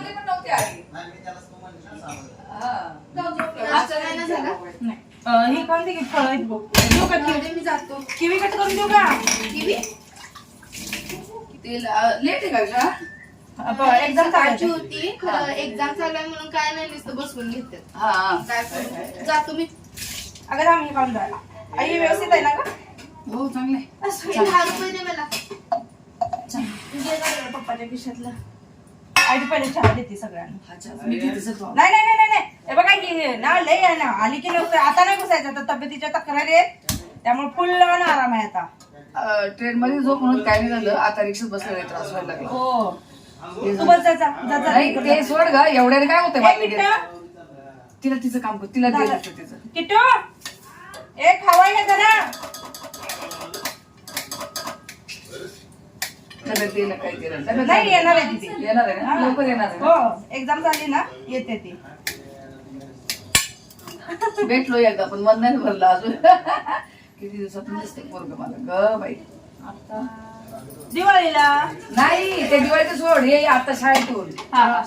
चांगली पण नव्हती आली. नाही मी त्याला तू म्हणली ना सांगू. हा. ही फळं आहेत बघ? देऊ का जाऊ किवी दे, मी जातो. किवी कट करून देऊ का? किवी? ते लेट आहे का? एक्झाम सकाळची होती खरं एक्झाम चालू आहे म्हणून काय नाही नुसतं बसवून हा हा. काय करू जातो मी. अगं दहा मिनिट काढून जायला. आई व्यवस्थित आहे ना का हो चांगलं आहे. हे दहा रुपये दे मला. पप्पाच्या खिशातलं. आई ती पहिले चहा देते सगळ्यांना. नाही नाही नाही नाही, नाही. हे बघा की ना लय आहे ना. आली की लवकर. आता नाही घुसायचं. आता तब्येतीच्या तक्रारी आहेत. त्यामुळे फुल आराम आहे आता. ट्रेन मध्ये झोप म्हणून काय नाही झालं. आता रिक्षात बसलेला त्रास व्हायला लागला. हो. तू बस जा, जा, जा, जा. नाही ते सोड ग. एवढ्याने काय होतंय एक. लगेच? तिला तिचं काम कर. तिला दे झालं. तिचं तिचं. किट्टू ए खावा ये जरा. डब्यात नाही. येणार आहे येणार आहे ना? लवकर येणार आहे हो एक्झाम झाली ना येते ती? भेटलो एकदा पण मन नाही भरलं अजून. किती दिवसातून दिसते पोरग मला. ग बाई. दिवाळीला? नाही ते दिवाळीचं सोड. हे आता शाळेतून. हा.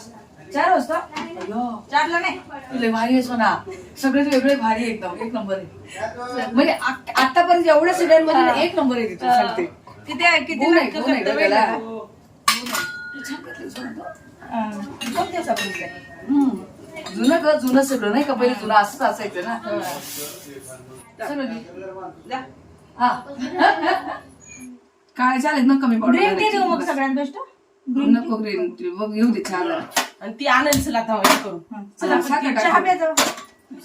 चार वाजता? अय्यो. चारला नाही? तुला भारी आहे सोना. सगळेच वेगळे भारी आहे एकदम. एक नंबर आहे. म्हणजे आ- आतापर्यंत एवढ्या सीरियलमध्ये एक नंबर आहे तिथं सांगते किती आहे किती गुण आहे, नाटकं गुण आहे करतं ग त्याला. माहिती गुण आहे. तू छान करते सोना तू. आहे का? अं, कोणत्या दिवसापर्यंत आहे? हम्म. जुनं ग जुनं सगळं नाही का पहिले जुनं असंच असायचं ना. जा. हा काय चालेल ना कमी ड्रिंक दे देऊ मग सगळ्यात बेस्ट नको ग्रीन टी बघ दे छान. आणि ती आणेल चला आता हे करू चला चहा टाक. प्या जाऊ.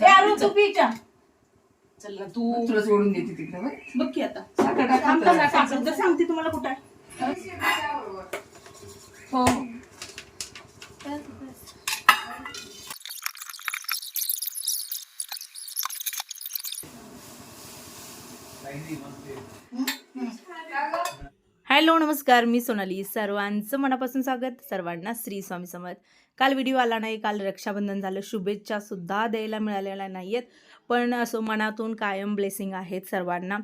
ए आरू तू पी चहा चल ना तू तुला सोडून देते तिकडे बघ. बघ की आता. साखर टाक. थांब ना. थांब, साखर तर सांगते तुम्हाला कुठं आहे. हो हॅलो नमस्कार मी सोनाली. सर्वांचं मनापासून स्वागत. सर्वांना श्री स्वामी समर्थ. काल व्हिडिओ आला नाही काल रक्षाबंधन झालं. शुभेच्छा सुद्धा द्यायला मिळालेल्या नाही आहेत पण असं मनातून कायम ब्लेसिंग आहेत सर्वांना.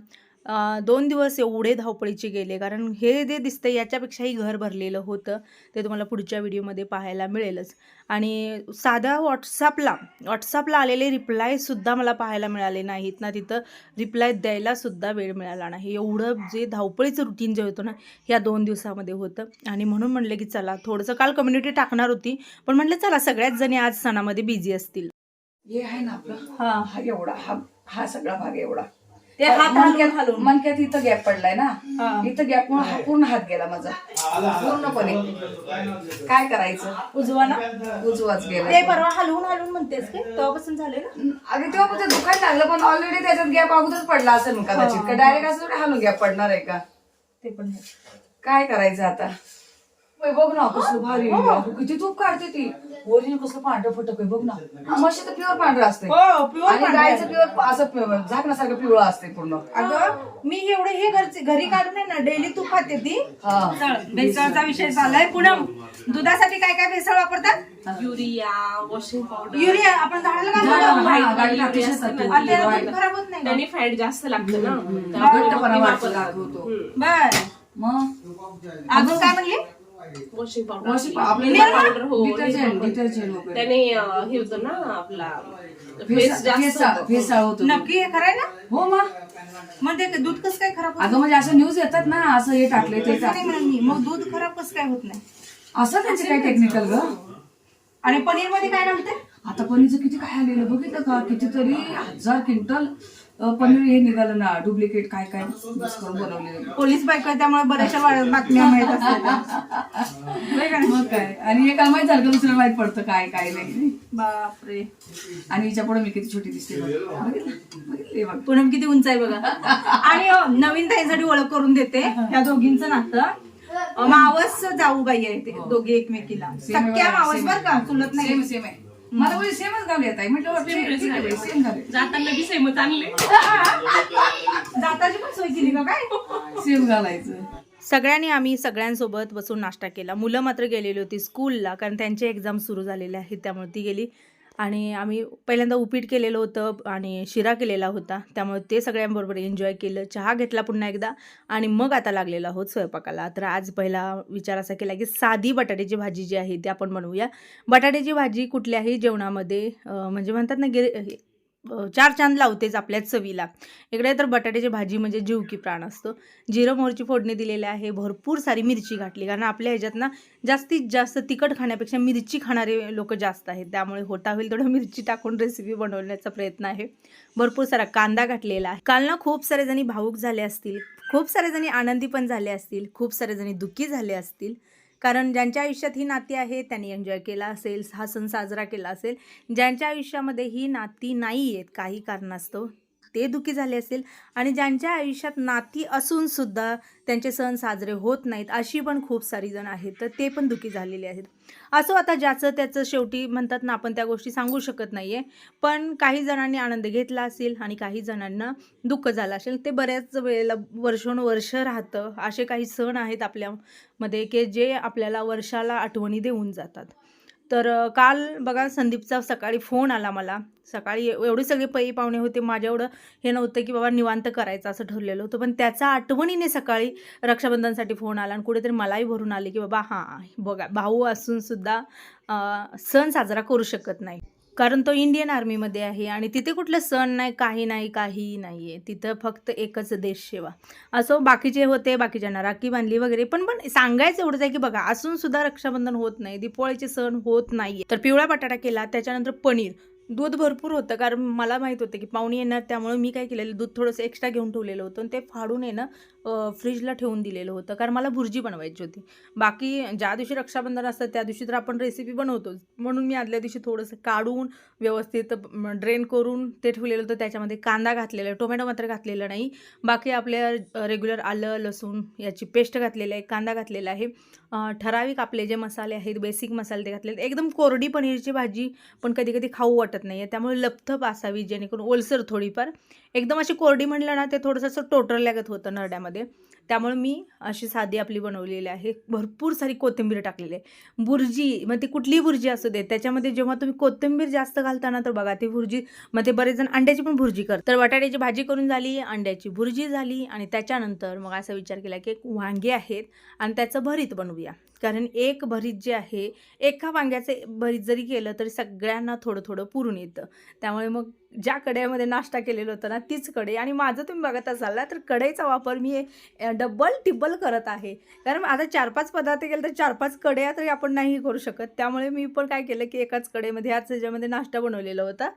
दोन दिवस एवढे धावपळीचे गेले. कारण हे जे दिसतं याच्यापेक्षाही घर भरलेलं होतं. ते तुम्हाला पुढच्या व्हिडिओमध्ये पाहायला मिळेलच. आणि साध्या व्हॉट्सअपला व्हॉट्सअपला आलेले रिप्लायसुद्धा मला पाहायला मिळाले नाहीत. ना तिथं रिप्लाय द्यायला सुद्धा वेळ मिळाला नाही. एवढं जे धावपळीचं रुटीन जे होतं ना या दोन दिवसामध्ये होतं. आणि म्हणून म्हणलं की चला थोडंसं काल कम्युनिटी टाकणार होती. पण म्हणलं चला सगळ्याच जणी आज सणामध्ये बिझी असतील. हे आहे ना आपलं? हा. हा एवढा हा हा सगळा भाग एवढा. ते हात हलवून मनक्यात हलवून. मनक्यात इथं गॅप पडलाय ना? हा. इथं गॅप मुळे हा पूर्ण हात गेला माझा. पूर्णपणे. काय करायचं? उजवा ना उजवाच गेला. ते परवा हलवून हलवून म्हणतेस की तेव्हापासून झाले ना? अरे तेव्हा ते दुखायला लागलं पण ऑलरेडी त्याच्यात गॅप अगोदर पडला असेल ना कदाचित. का डायरेक्ट असं थोडी हालून गॅप पडणार आहे का? ते पण आहे. काय करायचं आता? बघ ना कसलं भारी हो. आहे. किती तूप काढते ती. ओरिजिनल कसलं पांढरं फटक आहे बघ ना. म्हशी तर प्युअर पांढरं असते हो प्युअर आणि गायचं प्युअर असं प्युअर झाकण्यासारखं पिवळं असते पूर्ण. अगं मी एवढे हे घरचे घरी काढून आहे ना डेली तूप खाते ती. हा. भेसळ भेसळचा विषय चाललाय. पुन्हा दुधासाठी काय काय भेसळ वापरतात? युरिया वॉशिंग पावडर युरिया आपण झाडाला हा. गाडी तू. आणि त्याला दूध खराब होत नाही. त्याने फॅट जास्त लागतं ना. त्यामुळे घट्टपणा वाटतो. लागतो बर. मग? अजून काय म्हणली? वॉशिंग पावडर वॉशिंग आपली पावडर पावडर हो डिटर्जंट डिटर्जंट वगैरे. त्याने अं, हे होतं ना आपला फेस फेस जास्त होतो. नक्की हे खरंय ना? हो मग मग ते दूध कसं काय खराब होत? अगं म्हणजे असं न्यूज येतात ना असं हे टाकले ते नाही टाकले. म्हणत मी. मग दूध खराब कसं काय होत नाही? असं त्यांचे काय टेक्निकल ग? आणि पनीरमध्ये काय घालते? आता पनीरचं किती काय आलेलं बघितलं का? कितीतरी हजार क्विंटल पनीर हे निघालं ना डुप्लिकेट काय काय मिक्स करून बनवलेलं. पोलीस बायको आहे, त्यामुळे बऱ्याचशा वा- बातम्या मिळत असतात? मग काय? आणि हे माहीत दुसरं माहीत पडतं काय काय नाही. बापरे. आणि हिच्या पुढे मी किती छोटी दिसते बघ. बघितलं? बघितलं हे बघ. पूनम किती उंच आहे बघा. आणि हो, नवीन ताईसाठी ओळख करून देते ह्या दोघींचं नातं. अं, मावस जाऊ बाई आहे ते दोघे एकमेकीला. सख्या मावस बर का चुलत नाही. सेम सेम आहे. मला म्हणजे सेमच गावली येत आहे म्हटलं सेम झाले जाताना बी सेमच आणले दाताची पण सोय केली का काय? सेम घालायचं. सगळ्यांनी आम्ही सगळ्यांसोबत बसून नाश्ता केला. मुलं मात्र गेलेली होती स्कूलला कारण त्यांचे एक्झाम सुरू झालेले आहेत त्यामुळे ती गेली. आणि आम्ही पहिल्यांदा उपीट केलेलं होतं आणि शिरा केलेला होता. त्यामुळे ते सगळ्यांबरोबर एन्जॉय केलं. चहा घेतला पुन्हा एकदा आणि मग आता लागलेला आहोत स्वयंपाकाला. तर आज पहिला विचार असा केला की साधी बटाट्याची भाजी जी आहे ती आपण बनवूया. बटाट्याची भाजी कुठल्याही जेवणामध्ये म्हणजे म्हणतात ना गे हे, चार चांद लावतेच आपल्या चवीला. इकडे तर बटाट्याची भाजी म्हणजे जीव की प्राण असतो. जिरं मोहरची फोडणी दिलेली आहे. भरपूर सारी मिरची घातली. कारण आपल्या ह्याच्यात ना जास्तीत जास्त तिखट खाण्यापेक्षा मिरची खाणारे लोक जास्त आहेत. त्यामुळे होता होईल तेवढं मिरची टाकून रेसिपी बनवण्याचा प्रयत्न आहे. भरपूर सारा कांदा घातलेला आहे. काल ना खूप सारे जणी भावूक झाले असतील. खूप सारे जणी आनंदी पण झाले असतील. खूप सारे जणी दुःखी झाले असतील. कारण ज्यांच्या आयुष्यात ही नाती आहे त्यांनी एन्जॉय केला असेल हा सण साजरा केला असेल ज्यांच्या आयुष्यामध्ये ही नाती नाही आहेत काही कारणास्तव. ते दुःखी झाले असेल आणि ज्यांच्या आयुष्यात नाती असूनसुद्धा त्यांचे सण साजरे होत नाहीत अशी पण खूप सारी जण आहेत तर ते पण दुःखी झालेले आहेत. असो आता ज्याचं त्याचं शेवटी म्हणतात ना आपण त्या गोष्टी सांगू शकत नाही आहे पण काही जणांनी आनंद घेतला असेल आणि काही जणांना दुःख झालं असेल ते बऱ्याच वेळेला वर्षोनुवर्ष राहतं असे काही सण आहेत आपल्यामध्ये की जे आपल्याला वर्षाला आठवणी देऊन जातात. तर काल बघा संदीपचा सकाळी फोन आला मला. सकाळी एवढे सगळे पै पाहुणे होते. माझ्या एवढं हे नव्हतं की बाबा निवांत करायचं असं ठरलेलं होतं. पण त्याचा आठवणीने सकाळी रक्षाबंधनसाठी फोन आला आणि कुठेतरी मलाही भरून आले की बाबा हां बघा भाऊ असूनसुद्धा सण साजरा करू शकत नाही. कारण तो इंडियन आर्मीमध्ये आहे आणि तिथे कुठलं सण नाही काही नाही काहीही नाही आहे तिथं फक्त एकच देश सेवा असो बाकीचे होते बाकीच्यांना राखी बांधली वगैरे. पण पण सांगायचं एवढंच आहे की बघा असून सुद्धा रक्षाबंधन होत नाही दिपोळीचे सण होत नाही तर पिवळा बटाटा केला त्याच्यानंतर पनीर. दूध भरपूर होतं कारण मला माहीत होतं की पाहुणे येणार त्यामुळे मी काय केलेलं दूध थोडंसं एक्स्ट्रा घेऊन ठेवलेलं होतं आणि ते फाडून येणं फ्रीजला ठेवून दिलेलं होतं कारण मला भुर्जी बनवायची होती. बाकी ज्या दिवशी रक्षाबंधन असतं त्या दिवशी तर आपण रेसिपी बनवतोच म्हणून मी आदल्या दिवशी थोडंसं काढून व्यवस्थित ड्रेन करून ते ठेवलेलं होतं. त्याच्यामध्ये कांदा घातलेला आहे टोमॅटो मात्र घातलेलं नाही. बाकी आपल्या रेग्युलर आलं लसूण याची पेस्ट घातलेली आहे कांदा घातलेला आहे. ठराविक आपले जे मसाले आहेत बेसिक मसाले ते घातलेले एकदम कोरडी पनीरची भाजी पण कधी कधी खाऊ वाटत नाही आहे त्यामुळे लपथप असावी जेणेकरून ओलसर थोडीफार. एकदम अशी कोरडी म्हणलं ना ते थोडंसं असं टोटर लागत होतं नरड्यामध्ये. त्यामुळे मी अशी साधी आपली बनवलेली आहे. भरपूर सारी कोथिंबीर टाकलेली आहे. बुर्जी मग ती कुठलीही बुर्जी असू दे त्याच्यामध्ये जेव्हा तुम्ही कोथिंबीर जास्त घालता ना तर बघा ती भुर्जी मग ते बरेच जण अंड्याची पण भुर्जी करतात. तर बटाट्याची भाजी करून झाली अंड्याची भुर्जी झाली आणि त्याच्यानंतर मग असा विचार केला की एक वांगे आहेत आणि त्याचं भरीत बनवूया. कारण एक भरीत जे आहे एका वांग्याचे भरीत जरी केलं तरी सगळ्यांना थोडं थोडं पुरून येतं. त्यामुळे मग ज्या कढईमध्ये नाश्ता केलेला होता ना तीच कढई. आणि माझं तुम्ही बघत असाल ना तर कढईचा वापर मी डब्बल डबल टिबल करत आहे. कारण आता चार पाच पदार्थ केले तर चार पाच कढया तरी आपण नाही करू शकत. त्यामुळे मी पण काय केलं की एकाच कढईमध्ये याच ह्याच्यामध्ये नाश्ता बनवलेला होता.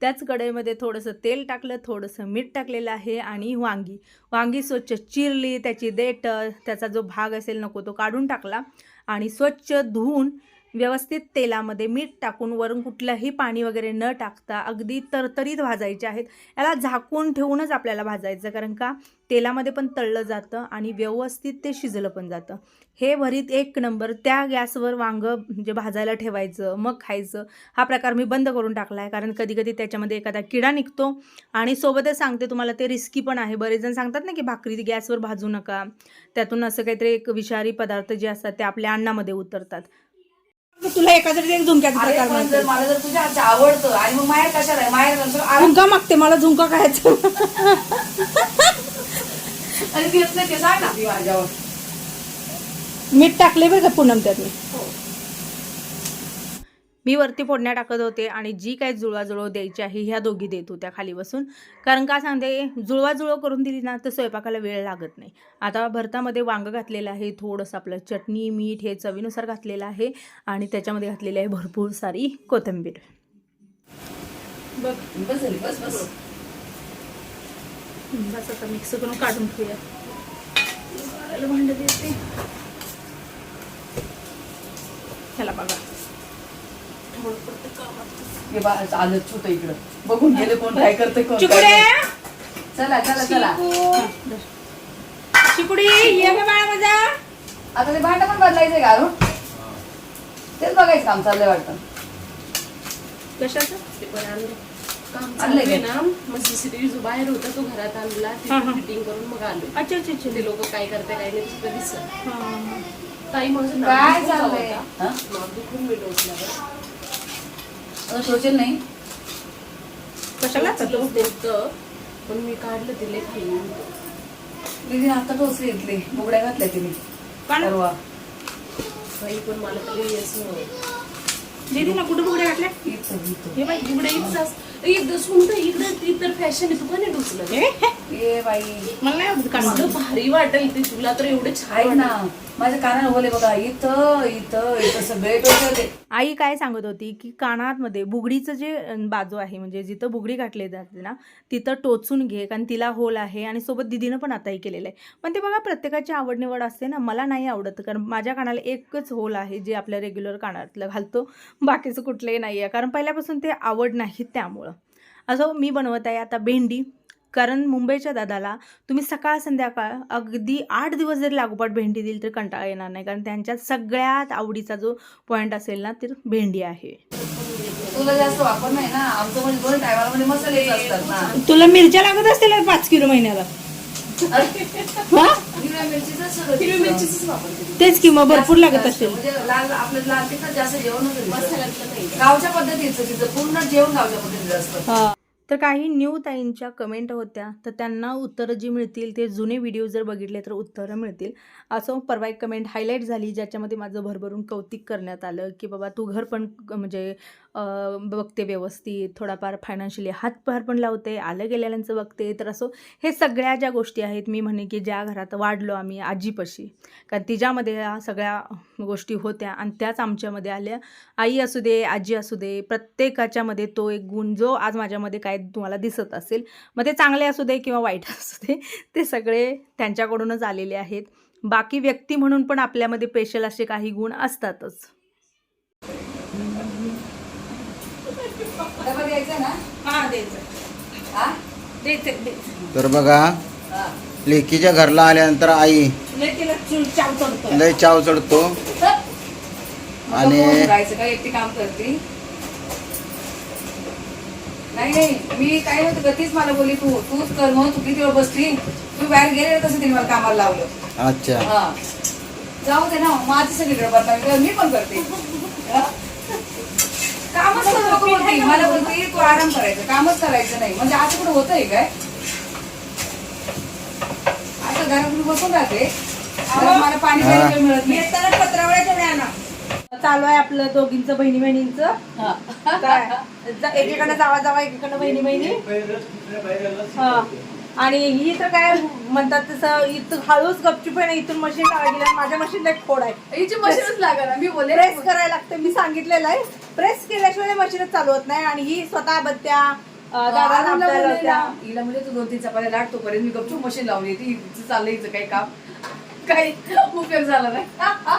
त्याच कढईमध्ये थोडंसं तेल टाकलं थोडंसं मीठ टाकलेलं आहे आणि वांगी. वांगी स्वच्छ चिरली त्याची देठ त्याचा जो भाग असेल नको तो काढून टाकला. आणि स्वच्छ धुवून व्यवस्थित तेलामध्ये मीठ टाकून वरून कुठलंही पाणी वगैरे न टाकता अगदी तरतरीत भाजायचे आहेत. याला झाकून ठेवूनच आपल्याला भाजायचं कारण का? तेलामध्ये पण तळलं जातं आणि व्यवस्थित ते शिजलं पण जातं. हे भरीत एक नंबर त्या गॅसवर वांगं म्हणजे भाजायला ठेवायचं मग खायचं. हा प्रकार मी बंद करून टाकला आहे कारण कधी कधी त्याच्यामध्ये एखादा किडा निघतो आणि सोबतच सांगते तुम्हाला ते रिस्की पण आहे. बरेच जण सांगतात ना की भाकरी गॅसवर भाजू नका. त्यातून असं काहीतरी एक विषारी पदार्थ जे असतात ते आपल्या अन्नामध्ये उतरतात. तुला एखाद्या एक झुंक्याचा अरे प्रकार पण माहिती जर मला जर तुझ्या हातचं आवडतं आणि मग माहेर कशाला आहे? माहेर नंतर आराम झुंका मागते मला झुंका खायचं. आणि ती नाही ते सांग ना. ती माझ्यावर मीठ टाकले बरं का पूनम त्यात मी मी वरती फोडण्या टाकत होते आणि जी काही जुळवाजुळव द्यायची आहे ह्या दोघी देत होत्या खाली बसून. कारण का सांगते जुळवाजुळव करून दिली ना तर स्वयंपाकाला वेळ लागत नाही. आता भरतामध्ये वांगं घातलेलं आहे थोडंसं आपलं चटणी मीठ हे चवीनुसार घातलेलं आहे आणि त्याच्यामध्ये घातलेली आहे भरपूर सारी कोथिंबीर. बस झाली बस बस. बस आता मिक्स करून काढून ठेवूया. भांडं देते. ह्याला बघा. हे बा आलं छोटं इकडं. बघून गेले कोण काय करते कोण काय चिकुडे! नाही. चला चला चला. चिकुडी ये ग बाळा माझा आता ते भांडं पण बदलायचंय का अरुण तेच बघायचं काम चाललंय वाटतं. कशाचं? ते पण आणलं. काम आणलंय चालू आहे का? ना मग सीसीटीव्ही जो बाहेर होता तो घरात आणला फिटिंग करून मग आलो. अच्छा अच्छा अच्छा. ते लोक काय करते काय नाही तिथं दिसत. हां. ताई माझं काय दुखून चाललंय? होता. हा? नाक दुखून मी टोचेल नाही. कशाला पण मी काढलं तिले खाली दीदी आता टोचले इथले बुगड्या घातल्या तिने. परवा. पण मला दीदी ना कुठं बुगड्या घातल्या? हे बाई इकडे इथं एकदा सुनत इकडे ती तर फॅशन आहे. तू का नाही डोचलं ए बाई. मला नाही भारी वाटेल ते तुला तर एवढे छान ना. माझ्या कानाला बोले बघा. इथं इथं इथं सगळे टोचले आई काय सांगत होती की कानातमध्ये बुगडीचं जे बाजू आहे म्हणजे जिथं बुगडी घातली जाते ना तिथं टोचून घे कारण तिला होल आहे आणि सोबत दिदीनं पण आताही केलेलं आहे. पण ते बघा प्रत्येकाची आवड निवड असते ना. मला नाही आवडत कारण माझ्या कानाला एकच होल आहे जे आपल्या रेग्युलर कानातलं घालतो. बाकीचं कुठलंही नाही आहे कारण पहिल्यापासून ते आवड नाही त्यामुळं. असं मी बनवत आहे आता भेंडी. कारण मुंबईच्या दादाला तुम्ही सकाळ संध्याकाळ अगदी आठ दिवस जरी लागोपाठ भेंडी दिली तर कंटाळा येणार नाही. कारण त्यांच्यात सगळ्यात आवडीचा जो पॉईंट असेल ना तर भेंडी आहे. तुला जास्त वापर नाही ना. आमचं म्हणजे दोन टायमाला मसालेच असतात ना. तुला मिरच्या लागत असतील पाच किलो महिन्याला? हा? हिरव्या मिरचीचं सगळं हिरवी मिरचीच वापरते तेच की मग भरपूर लागत जास्त, असेल. म्हणजे लाल आपलं लाल तिखट जास्त जेवण होतं तिचं. मसाल्यातलं नाही. गावच्या पद्धतीचं तिचं पूर्ण जेवण गावच्या पद्धतीचं असतं. हा. तर काही न्यू ताईंच्या कमेंट होत्या तर त्यांना उत्तरं जी मिळतील ते जुने व्हिडिओ जर बघितले तर उत्तरं मिळतील. असं परवा एक कमेंट हायलाईट झाली ज्याच्यामध्ये माझं भरभरून कौतिक करण्यात आलं की बाबा तू घर पण म्हणजे बघते व्यवस्थित थोडाफार फायनान्शियली हातभार पण लावते आलं गेलेल्यांचं बघते. तर असो हे सगळ्या ज्या गोष्टी आहेत मी म्हणे की ज्या घरात वाढलो आम्ही आजीपाशी कारण तिच्यामध्ये ह्या सगळ्या गोष्टी होत्या आणि त्याच आमच्यामध्ये आल्या. आई असू दे आजी असू दे प्रत्येकाच्यामध्ये तो एक गुण जो आज माझ्यामध्ये काय तुम्हाला दिसत असेल मग ते चांगले असू दे किंवा वाईट असू दे ते सगळे त्यांच्याकडूनच आलेले आहेत. बाकी व्यक्ती म्हणून पण आपल्यामध्ये स्पेशल असे काही गुण असतातच. डबा द्यायचा ना? हा द्यायचं. हा? द्यायचं द्यायचं तर बघा हा. लेकीच्या घरला आल्यानंतर आई चूल चाव चढतो. लय चाव चढतो. आणि- काय एकटी काम करते? नाही नाही. मी काय नव्हतं का तीच मला बोलली तू. तूच कर मग तू किती वेळ बसली. तू बाहेर गेले कसं तिने मला कामाला लावलं. अच्छा. हा. जाऊ दे ना माझी सगळीकडे बदनामी कर, मी पण करते? कामच करू नको बोलते मला बोलते तू आराम करायचं कामच करायचं नाही. म्हणजे असं कुठं होतंय काय? आता घरात मी बसून राहते. मला पाणी प्यायला मिळत नाही. येताना पत्रावळ्याच्या वेळानं. चालू आहे आपलं दोघींचं बहिणी बहिणींचं हा. एकीकडे जावा जावा एकीकडे बहिणी बहिणी हा. आणि ही तर काय म्हणतात तसं इथं हळूच गपचूप आहे ना इथून मशीन लावायला गेलं माझ्या मशीनला एक खोड आहे. हिची मशीनच लागणार मी बोलले. प्रेस करायला लागतं मी सांगितलेलं आहे. प्रेस केल्याशिवाय मशीनच चालू होत नाही आणि ही स्वतः बत्त्या दादा हिला म्हणजे तू दोन तीन चपात्या लाट तोपर्यंत मी गपचूप मशीन लावली हिचं चाललंय हिचं काही काम. काही उपयोग झाला नाही.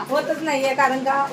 होतच नाहीये कारण का.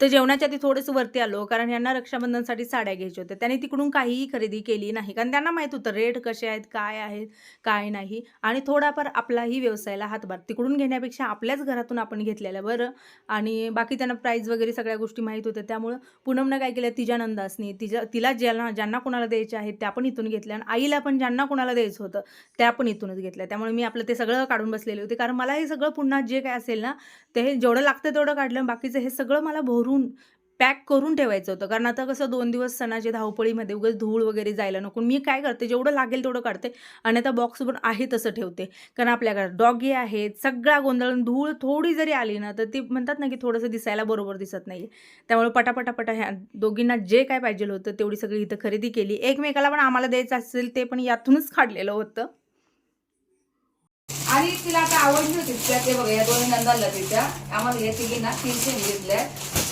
तर जेवणाच्या आधी थोडंसं वरती आलो कारण यांना रक्षाबंधनसाठी साड्या घ्यायच्या होत्या. त्यांनी तिकडून काहीही खरेदी केली नाही. कारण त्यांना माहीत होतं रेट कसे आहेत काय आहेत काय नाही. आणि थोडाफार आपलाही व्यवसायाला हातभार. तिकडून घेण्यापेक्षा आपल्याच घरातून आपण घेतलेलं बरं. आणि बाकी त्यांना प्राईज वगैरे सगळ्या गोष्टी माहीत होत्या. त्यामुळं पूनमनं काय केलं तिच्या नंदासनी तिच्या तिला ज्यांना ज्यांना कोणाला द्यायचे आहेत त्या पण इथून घेतल्या. आणि आईला पण ज्यांना कोणाला द्यायचं होतं त्या पण इथूनच घेतल्या. त्यामुळे मी आपलं ते सगळं काढून बसलेले होते. कारण मला हे सगळं पुन्हा जे काय असेल ना ते हे जेवढं लागतं तेवढं काढलं बाकीचं हे सगळं मला भरून पॅक करून ठेवायचं होतं. कारण आता कसं दोन दिवस सणाच्या धावपळीमध्ये उगाच धूळ वगैरे जायला नको. मी काय करते जेवढं लागेल तेवढं काढते आणि आता बॉक्स पण आहे तसं ठेवते. कारण आपल्या घरात डॉगी आहेत सगळा गोंधळ धूळ थोडी जरी आली ना तर ती म्हणतात ना की थोडंसं दिसायला बरोबर दिसत नाही त्यामुळे पटापटापटा ह्या दोघींना जे काय पाहिजे होतं तेवढी सगळी इथं खरेदी केली. एकमेकाला पण आम्हाला द्यायचं असेल ते पण यातूनच काढलेलं होतं. आणि तिला आता आवडली होती त्या ते बघा या दोन्ही नंदाला तिच्या. आम्हाला हे तिघी ना तीनशे घेतल्या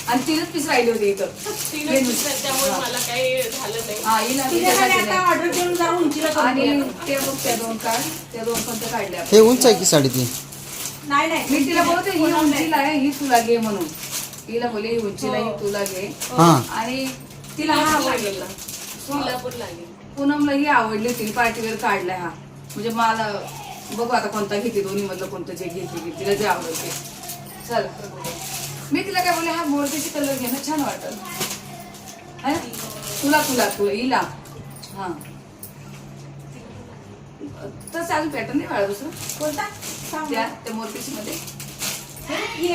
आणि तीनच पीस राहिली होती इथं. त्यामुळे मला काही झालं नाही. हा हिला तिच्याकडे तिच्यासाठी आता ऑर्डर देऊन जा उंचीला करून आणि. ते बघ त्या दोन काढ त्या दोन पण त्या काढल्या हे उंच आहे की साडी ती? नाही नाही मी तिला बोलते ही उंचीला आहे ही तुला घे म्हणून. हिला बोलले ही उंचीला ही तुला घे. हा. आणि तिला हा आवडलेला तिला पण लागेल. पूनमला ही आवडली होती पार्टीवेअर काढलाय हा. म्हणजे मला बघू आता कोणता घेते दोन्ही मधलं कोणतं जे घेते. तिला जे आवडेल ते चल. मी तिला काय बोलले हा मोरतीची कलर घे ना छान वाटत है? तुला तुला तुला हिला. हा. तसं अजून पॅटर्न नाही वाढ दुसरं. कोणता? सांग त्या मोरतीची मध्ये ही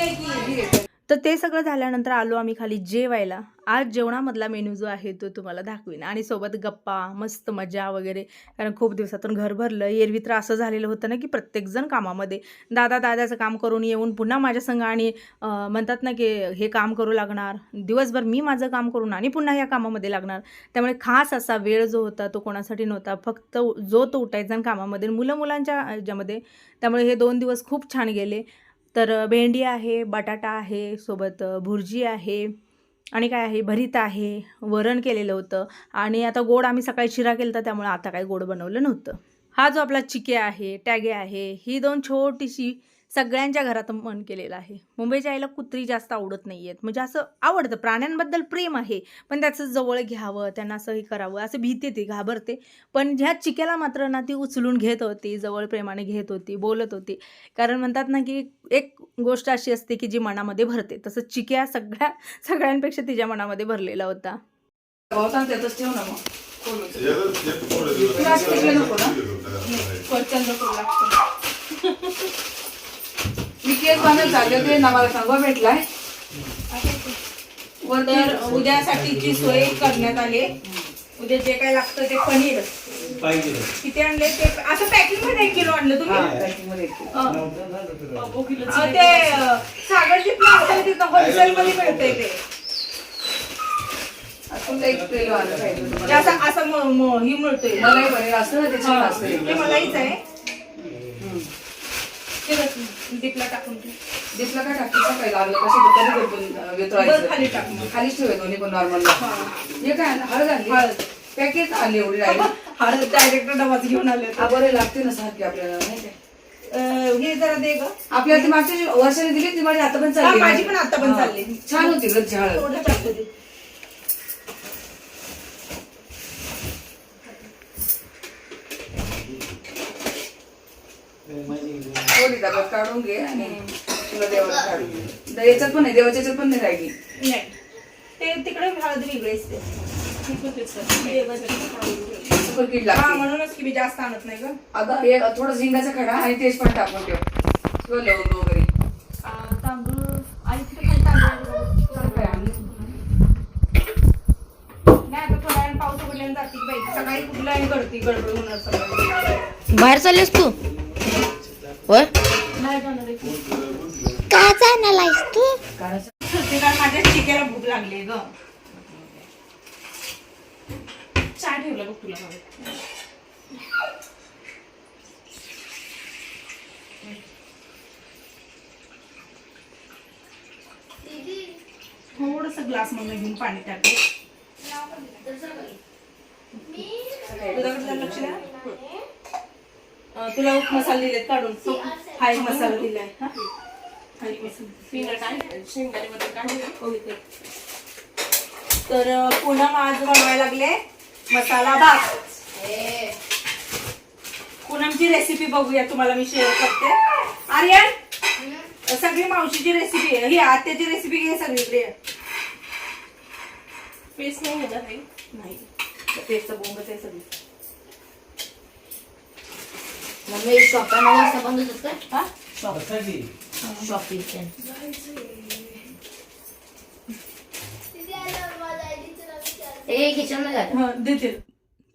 ही. तर ते सगळं झाल्यानंतर आलो आम्ही खाली जेवायला. आज जेवणामधला मेनू जो आहे तो तुम्हाला दाखवीन. आणि सोबत गप्पा मस्त मजा वगैरे. कारण खूप दिवसातून घर भरलं. एरवी तर असं झालेलं होतं ना की प्रत्येकजण कामामध्ये. दादा दादाचं काम करून येऊन पुन्हा माझ्या संग आणि म्हणतात ना की हे काम करू लागणार. दिवसभर मी माझं काम करून आणि पुन्हा या कामामध्ये लागणार. त्यामुळे खास असा वेळ जो होता तो कोणासाठी नव्हता. फक्त जो तो उठायचा आणि कामामध्ये. मुलं मुलांच्या ह्याच्यामध्ये. त्यामुळे हे दोन दिवस खूप छान गेले. तर भेंडी आहे बटाटा आहे सोबत भुर्जी आहे आणि काय आहे भरीत आहे वरण केलेलं होतं आणि आता गोड आम्ही सकाळी शिरा केला होता त्यामुळे आता काही गोड बनवलं नव्हतं. हा जो आपला चिके आहे टॅगे आहे ही दोन छोटीशी सगळ्यांच्या घरात मन केलेलं आहे. मुंबईच्या आईला कुत्री जास्त आवडत नाही आहेत म्हणजे असं आवडतं. प्राण्यांबद्दल प्रेम आहे. पण त्याचं जवळ घ्यावं त्यांना असं हे करावं असं भीती ती घाबरते. पण ह्या चिक्याला मात्र ना ती उचलून घेत होती जवळ प्रेमाने घेत होती बोलत होती. कारण म्हणतात ना की एक गोष्ट अशी असते की जी मनामध्ये भरते. तसं चिक्या सगळ्या सगळ्यांपेक्षा तिच्या मनामध्ये भरलेला होता. ठेव ना? मग कोलूचं. तुला असं तिकडे नको ना चंद्रपूर लागतो चालले होते ना मला सांगवा भेटलाय. वर तर उद्यासाठीची सोय करण्यात आली. उद्या जे काय लागतं ते पनीर. किती आणले ते? असं पॅकिंगमध्ये एक किलो आणलं तुम्ही? अं, ते अं, आणलं तिथं होलसेल मध्ये मिळतंय ते. आपण एक किलो आलं पाहिजे. असं असं म- म- ही मिळतोय. मलाई पनीर असतं ना त्याच्यात असतं. ते मलाहीच आहे. ते दीपला टाकून ठेव. टाकीचं काय लागलं कसं कधी करतो बरं, वितरायचं खाली टाक मग. खालीच ठेवे दोन्ही पण नॉर्मल हे. काय आणलं? हळद आणली? हळद. पॅकेट आणली एवढी राहिली हळद डायरेक्ट डबाच घेऊन आले बरे लागते ना सारखी आपल्याला नाही काय अं, हे जरा दे ग. आपल्याला ती मागच्या वर्षाने दिली ती माझी आता पण हा, चालली माझी पण आता पण हा. चालली. छान होती घरची हळद. थोडं टाकू दे थोडी डब्यात काढून घे आणि तुला देवाला काढून घे द- याच्यात पण नाही देवाच्या याच्यात पण नाही राहिली. नाही. ते तिकडे हळद वेगळी असते. सुपर कीड हा लागते म्हणूनच की मी जास्त आणत नाही ग. आता हे थोडं झिंगाचा खडा आणि तेज पण टाकून ठेव. किंवा लवंग वगैरे. तांदूळ. आई तिथे खाली तांदूळ? नाही आता थोड्या वेळाने पाऊस उघडल्याने जाते बाई. सकाळी कुठला आणि गळती गडबड होणार सगळं. बाहेर चाललेस तू? आहे की. जाणार तू? माझ्या चिक्याला भूक लागली ग. चहा ठेवला बघ तुला. हवं थोडस ग्लास मधून घेऊन पाणी टाकले तुझ्याकडे लक्ष द्या तुला मसाला दिलेत काढून. हा एक मसाला दिलाय. हा. तर अं, पूनम आज बनवायला लागले मसाला भात. पूनमची रेसिपी बघूया तुम्हाला मी शेअर करते. आर्यन सगळी मावशीची रेसिपी आहे. ही आत्याची रेसिपी घे सगळीकडे. पेस्ट नाही घेणार आहे नाही. तेच बोंब ते सगळी मम्मी शॉपिंग वाजता बंद होतात काय हा? शॉपिंग ए किचनमध्ये. हा, देतील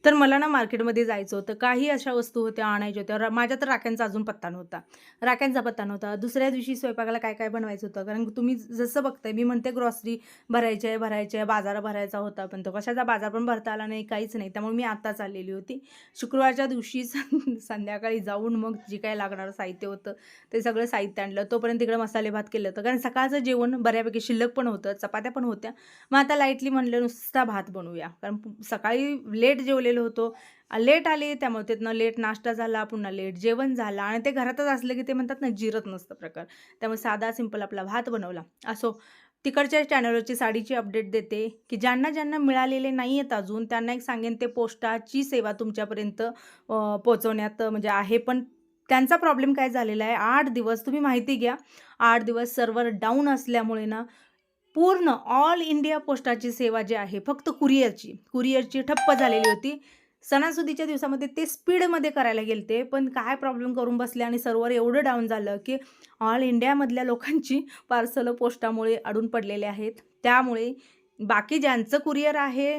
तर मला ना मार्केटमध्ये जायचं होतं. काही अशा वस्तू होत्या आणायच्या होत्या. माझ्या तर राख्यांचा अजून पत्ता नव्हता. राख्यांचा पत्ता नव्हता. दुसऱ्या दिवशी स्वयंपाकाला काय काय बनवायचं होतं? कारण तुम्ही जसं बघताय मी म्हणते ग्रॉसरी भरायची आहे भरायची आहे बाजार भरायचा होता पण तो. कशाचा बाजार पण भरता आला नाही काहीच नाही. त्यामुळे मी आत्ताच चाललेली होती. शुक्रवारच्या दिवशी सं- संध्याकाळी जाऊन मग जे काय लागणारं साहित्य होतं ते सगळं साहित्य आणलं. तोपर्यंत तिकडे मसाले भात केलं होतं. कारण सकाळचं जेवण बऱ्यापैकी शिल्लक पण होतं चपात्या पण होत्या. मग आता लाईटली म्हणलं नुसता भात बनवूया. कारण सकाळी लेट जेवले जेवलेलो होतो. लेट आले त्यामुळे त्यातनं लेट नाश्ता झाला पुन्हा लेट जेवण झालं आणि ते घरातच असलं की ते म्हणतात ना जिरत नसतं प्रकार. त्यामुळे साधा सिंपल आपला भात बनवला. असो तिकडच्या चॅनलवरची साडीची अपडेट देते की ज्यांना ज्यांना मिळालेले नाही आहेत अजून त्यांना एक सांगेन ते पोस्टाची सेवा तुमच्यापर्यंत पोचवण्यात म्हणजे आहे. पण त्यांचा प्रॉब्लेम काय झालेला आहे? आठ दिवस तुम्ही माहिती घ्या. आठ दिवस सर्व्हर डाऊन असल्यामुळे ना पूर्ण ऑल इंडिया पोस्टाची सेवा जी आहे फक्त कुरिअरची. कुरिअरची ठप्प झालेली होती. सणासुदीच्या दिवसामध्ये ते स्पीडमध्ये करायला गेलते पण काय प्रॉब्लेम करून बसले आणि सर्व्हर एवढं डाऊन झालं की ऑल इंडियामधल्या लोकांची पार्सलं पोस्टामुळे अडून पडलेले आहेत. त्यामुळे बाकी ज्यांचं कुरिअर आहे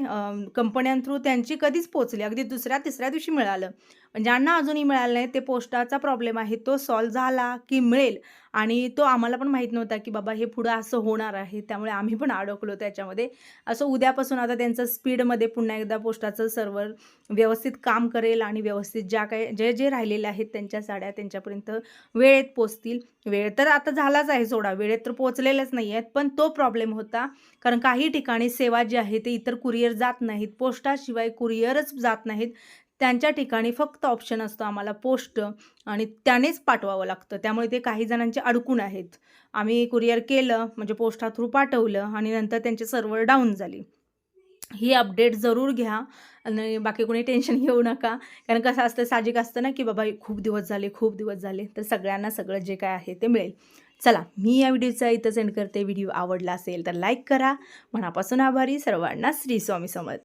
कंपन्यां थ्रू त्यांची कधीच पोचली अगदी दुसऱ्या तिसऱ्या दिवशी मिळालं. ज्यांना अजूनही मिळालं नाही ते पोस्टाचा प्रॉब्लेम आहे तो सॉल्व झाला की मिळेल. आणि तो आम्हाला पण माहीत नव्हता की बाबा हे पुढं असं होणार आहे त्यामुळे आम्ही पण अडकलो त्याच्यामध्ये. असं उद्यापासून आता त्यांचं स्पीडमध्ये पुन्हा एकदा पोस्टाचं सर्व्हर व्यवस्थित काम करेल आणि व्यवस्थित ज्या काही जे जे राहिलेले आहेत त्यांच्या साड्या त्यांच्यापर्यंत वेळेत पोचतील. वेळ तर आता झालाच आहे सोडा वेळेत तर पोचलेलेच नाही आहेत पण तो प्रॉब्लेम होता. कारण काही ठिकाणी सेवा जी आहे ते इतर कुरिअर जात नाहीत. पोस्टाशिवाय कुरिअरच जात नाहीत. त्यांच्या ठिकाणी फक्त ऑप्शन असतो आम्हाला पोस्ट आणि त्यानेच पाठवावं लागतं. त्यामुळे ते काही जणांचे अडकून आहेत. आम्ही कुरिअर केलं म्हणजे पोस्टा थ्रू पाठवलं आणि नंतर त्यांचे सर्व्हर डाऊन झाली. ही अपडेट जरूर घ्या आणि बाकी कोणी टेन्शन घेऊ नका. कारण कसं असतं साहजिक असतं ना की बाबा खूप दिवस झाले खूप दिवस झाले तर सगळ्यांना सगळं जे काय आहे ते मिळेल. चला मी या व्हिडिओचा इथं सेंड करते. व्हिडिओ आवडला असेल तर लाईक करा. मनापासून आभारी. सर्वांना श्री स्वामी समर्थ.